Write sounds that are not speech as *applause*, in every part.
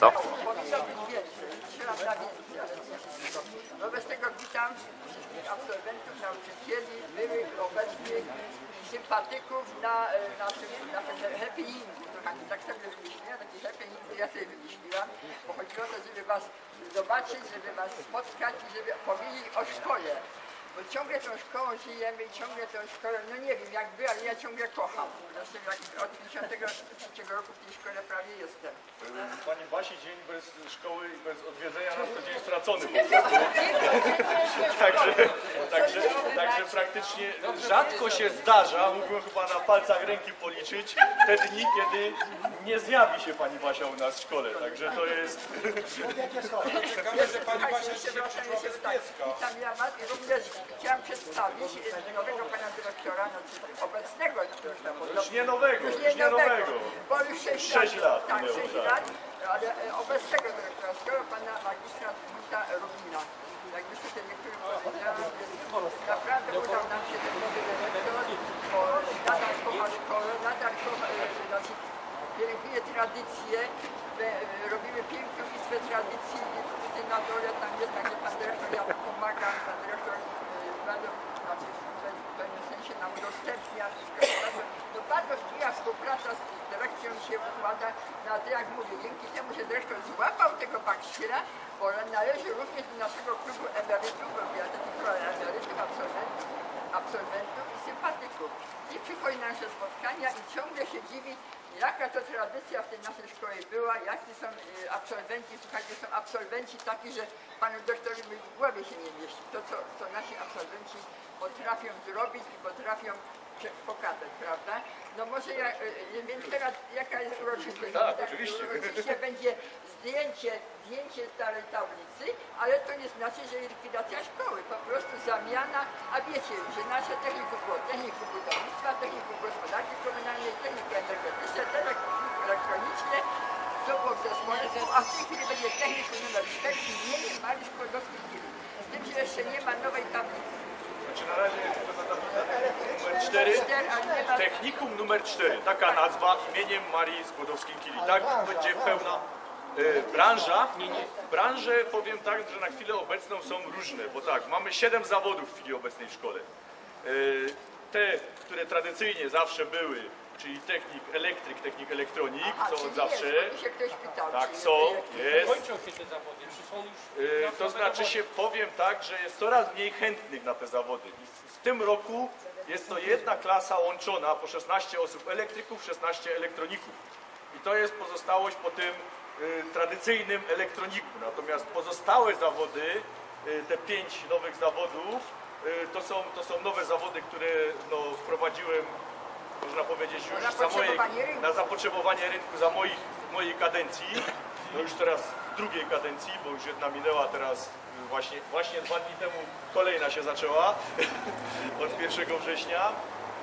Co? Wobec tego witam absolwentów, nauczycieli, byłych, obecnych, sympatyków na e, naszym, naszym happeningu. Kochani, tak sobie wymyśliłem, taki happening to ja sobie wymyśliłam, bo chodziło o to, żeby was zobaczyć, żeby was spotkać i żeby powiedzieć o szkole. Bo ciągle tą szkołą żyjemy i ciągle tą szkołą, no nie wiem jak wy, ale ja ciągle kocham. Zresztą jak od 53 roku w tej szkole prawie jestem. Pani Basi, dzień bez szkoły i bez odwiedzenia nas to dzień stracony po prostu. Także, także, także praktycznie rzadko się zdarza, mógłbym chyba na palcach ręki policzyć, te dni, kiedy nie zjawi się Pani Basia u nas w szkole. Także to jest... Jeszcze, słuchajcie, jeszcze proszę, jeszcze tak. Witam ja was i również chciałam przedstawić e, nowego pana dyrektora, znaczy obecnego już nie nowego, już nie nowego. Bo już 6 Sześć lat Tak, minęło, 6 tak. lat, ale e, obecnego dyrektora szkoły, pana magistra Wita Rubina. Jakby sobie niektórym powiedziałem, naprawdę udał nam się ten nowy dyrektor, bo nadal kocha szkołę, nadal kocha, e, znaczy pielęgnuje e, robimy piękną izbę tradycji na dole, tam jest także pan dyrektor, ja pomagam, pan dyrektor bardzo, znaczy w pewnym sensie nam udostępnia no bardzo sprzyja współpraca z dyrekcją się układa, no ale jak mówię, dzięki temu, że dyrektor złapał tego bakszyra, bo należy również do naszego klubu emerytów, bo ja emerytów, absolwentów, absolwentów i sympatyków. I przychodzi na nasze spotkania i ciągle się dziwi, jaka to tradycja w tej naszej szkole była, jacy są y, absolwenci, słuchajcie, są absolwenci taki, że panu doktorowi w głowie się nie mieści. To, co, co nasi absolwenci potrafią zrobić i potrafią pokazać, prawda? No może ja, y, więc teraz jaka jest uroczystość? Tak, oczywiście. Oczywiście będzie zdjęcie, zdjęcie starej tablicy, ale to nie znaczy, że likwidacja szkoły, po prostu zamiana, a wiecie, że nasze technikum było technikum a w tej chwili będzie technikum numer 4 imieniem Marii Skłodowskiej-Curie. Z tym, że jeszcze nie ma nowej tablicy. Znaczy na razie jest tylko ta tablica technikum numer 4. Cztery, ale nie ma... Technikum numer 4, taka nazwa imieniem Marii Skłodowskiej-Curie. Tak będzie pełna e, branża. Branże powiem tak, że na chwilę obecną są różne, bo tak, mamy 7 zawodów w chwili obecnej w szkole. E, te, które tradycyjnie zawsze były, czyli technik elektryk, technik elektronik, A, są czyli od zawsze. Jest, bo tu się ktoś pytał. Tak, czy są, jest. Kończą się te zawody, czy są już... Yy, na To znaczy się, powiem tak, że jest coraz mniej chętnych na te zawody. I w- w tym roku jest to jedna klasa łączona po 16 osób elektryków, 16 elektroników. I to jest pozostałość po tym y, tradycyjnym elektroniku. Natomiast pozostałe zawody, y, te pięć nowych zawodów, y, to są, to są nowe zawody, które no, wprowadziłem, można powiedzieć, już na za mojej, zapotrzebowanie rynku. na zapotrzebowanie rynku za moich, mojej kadencji. No już teraz drugiej kadencji, bo już jedna minęła teraz właśnie, właśnie dwa dni temu kolejna się zaczęła *laughs* od 1 września.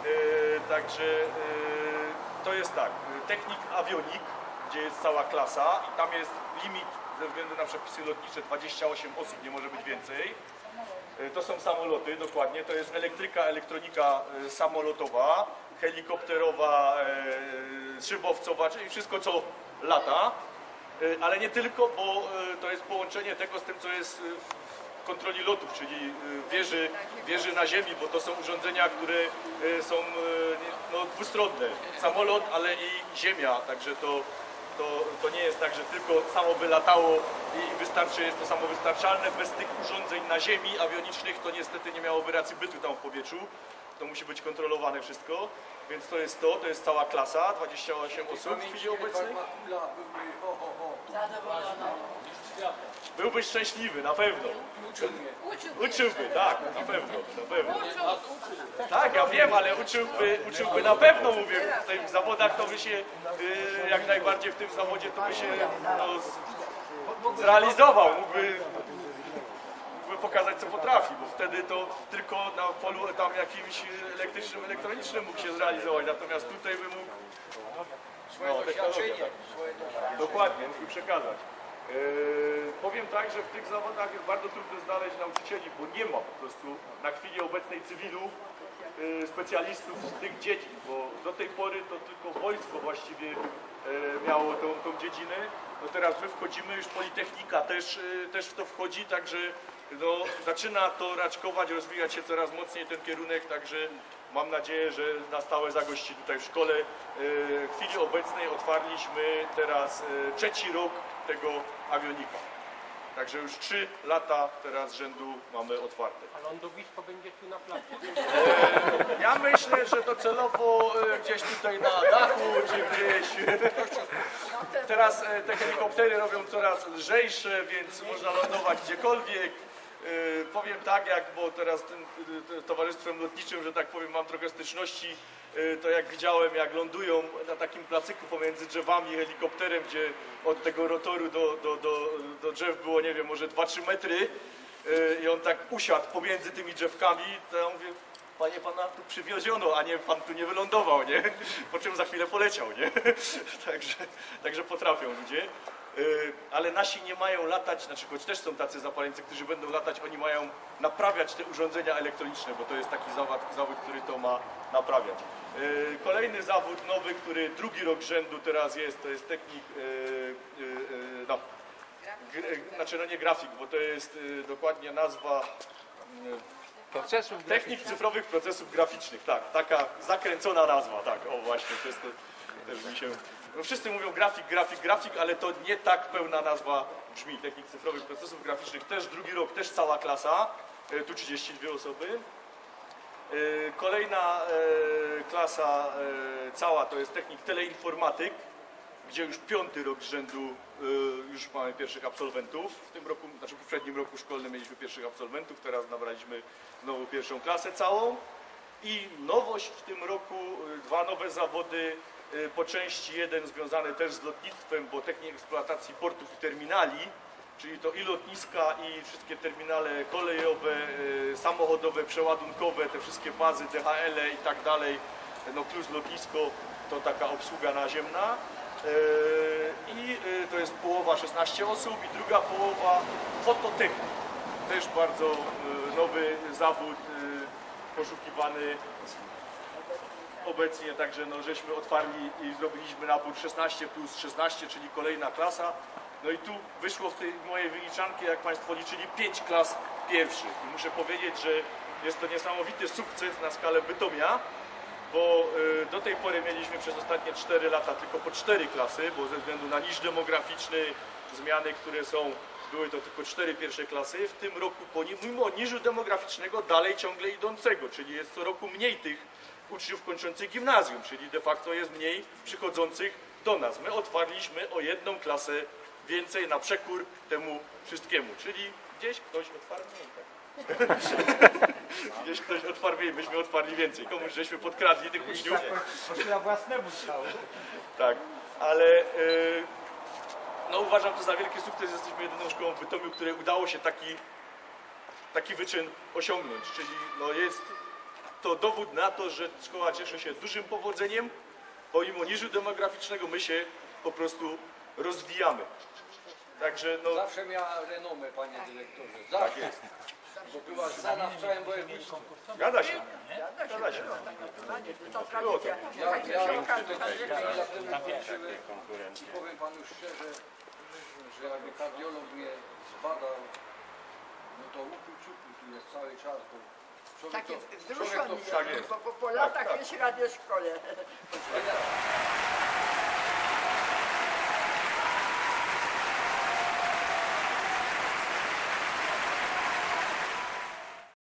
Yy, także yy, to jest tak, technik awionik, gdzie jest cała klasa i tam jest limit ze względu na przepisy lotnicze 28 osób, nie może być więcej. Y, To są samoloty, dokładnie. To jest elektryka, elektronika y, samolotowa, helikopterowa, y, szybowcowa, czyli wszystko co lata. Ale nie tylko, bo to jest połączenie tego z tym, co jest w kontroli lotów, czyli wieży, wieży na ziemi, bo to są urządzenia, które są no, dwustronne. Samolot, ale i ziemia, także to, to, to nie jest tak, że tylko samo by latało i wystarczy, jest to samowystarczalne. Bez tych urządzeń na ziemi awionicznych to niestety nie miałoby racji bytu tam w powietrzu. To musi być kontrolowane wszystko, więc to jest to, to jest cała klasa, 28 osób w chwili obecnej. Byłbyś szczęśliwy, na pewno. Uczyłby, tak, na pewno, na pewno. Tak, ja wiem, ale uczyłby, uczyłby na pewno, mówię, w tych zawodach to by się, y, jak najbardziej w tym zawodzie to by się no, zrealizował, mógłby, mógłby pokazać co potrafi, bo wtedy to tylko na polu tam jakimś elektrycznym, elektronicznym mógł się zrealizować, natomiast tutaj by mógł no, technologię, tak. Dokładnie, mógłby przekazać. Yy, powiem tak, że w tych zawodach jest bardzo trudno znaleźć nauczycieli, bo nie ma po prostu na chwili obecnej cywilów y, specjalistów z tych dziedzin, bo do tej pory to tylko wojsko właściwie e, miało tą, tą dziedzinę. No teraz my wchodzimy, już Politechnika też, też w to wchodzi, także no, zaczyna to raczkować, rozwijać się coraz mocniej ten kierunek, także mam nadzieję, że na stałe zagości tutaj w szkole. E, W chwili obecnej otwarliśmy teraz e, trzeci rok tego awionika. Także już trzy lata teraz rzędu mamy otwarte. A lądowisko będzie tu na placu. Ja myślę, że docelowo e, gdzieś tutaj na dachu, czy gdzieś. Teraz e, te helikoptery robią coraz lżejsze, więc można lądować gdziekolwiek. E, Powiem tak, jak, bo teraz tym e, towarzystwem lotniczym, że tak powiem, mam trochę styczności, to jak widziałem, jak lądują na takim placyku pomiędzy drzewami helikopterem, gdzie od tego rotoru do, do, do, do drzew było, nie wiem, może 2-3 metry i on tak usiadł pomiędzy tymi drzewkami, to ja mówię, Panie pana tu przywioziono, a nie pan tu nie wylądował, nie? *laughs* Po czym za chwilę poleciał, nie? *laughs* Także, także potrafią ludzie. Yy, Ale nasi nie mają latać, znaczy choć też są tacy zapaleńcy, którzy będą latać, oni mają naprawiać te urządzenia elektroniczne, bo to jest taki zawód, zawód który to ma naprawiać. Yy, Kolejny zawód nowy, który drugi rok rzędu teraz jest, to jest technik, yy, no, gr- znaczy no nie grafik, bo to jest dokładnie nazwa Procesów Technik cyfrowych procesów graficznych, tak, taka zakręcona nazwa, tak, o właśnie, to jest to, też mi się... No wszyscy mówią grafik, grafik, grafik, ale to nie tak pełna nazwa brzmi. Technik cyfrowych procesów graficznych, też drugi rok, też cała klasa, e, tu 32 osoby. E, Kolejna e, klasa cała to jest technik teleinformatyk, gdzie już piąty rok z rzędu już mamy pierwszych absolwentów. W tym roku, znaczy w poprzednim roku szkolnym mieliśmy pierwszych absolwentów, teraz nabraliśmy znowu pierwszą klasę całą. I nowość w tym roku, dwa nowe zawody, po części jeden związany też z lotnictwem, bo technik eksploatacji portów i terminali, czyli to i lotniska, i wszystkie terminale kolejowe, y, samochodowe, przeładunkowe, te wszystkie bazy, DHL -e i tak dalej, no plus lotnisko, to taka obsługa naziemna. Yy, I to jest połowa 16 osób i druga połowa fototechnik. Też bardzo nowy zawód, poszukiwany obecnie, także no, żeśmy otwarli i zrobiliśmy nabór 16 plus 16, czyli kolejna klasa. No i tu wyszło w tej mojej wyliczanki, jak Państwo liczyli, 5 klas pierwszych. I muszę powiedzieć, że jest to niesamowity sukces na skalę Bytomia, bo y, do tej pory mieliśmy przez ostatnie 4 lata tylko po 4 klasy, bo ze względu na niż demograficzny, zmiany, które są, były to tylko 4 pierwsze klasy. W tym roku, pomimo niżu demograficznego, dalej ciągle idącego, czyli jest co roku mniej tych uczniów kończących gimnazjum, czyli de facto jest mniej przychodzących do nas. My otwarliśmy o jedną klasę więcej na przekór temu wszystkiemu, czyli gdzieś ktoś otwarł? *laughs* Gdzieś ktoś otwarł mniej, myśmy otwarli więcej. Komuś żeśmy podkradli tych uczniów. Poszła własnemu stało. Tak, ale y, no uważam to za wielki sukces. Jesteśmy jedyną szkołą w Bytomiu, której udało się taki, taki wyczyn osiągnąć. Czyli no jest to dowód na to, że szkoła cieszy się dużym powodzeniem. Pomimo niżu demograficznego my się po prostu rozwijamy. Także no Zawsze miała renomę, panie dyrektorze. tak Zawsze. jest. Bo była znana w całym województwie. Zgadza się. Zgadza się. Było to. Ja, Takie ja przy te okazji, 30 tradycja. lat temu kończyłem i powiem panu szczerze, że jakby kardiolog mnie zbadał, no to łuku tu jest cały czas, bo człowiek to, człowiek wzruszony to jest, tak jest. bo po, po latach tak. jest radię szkole.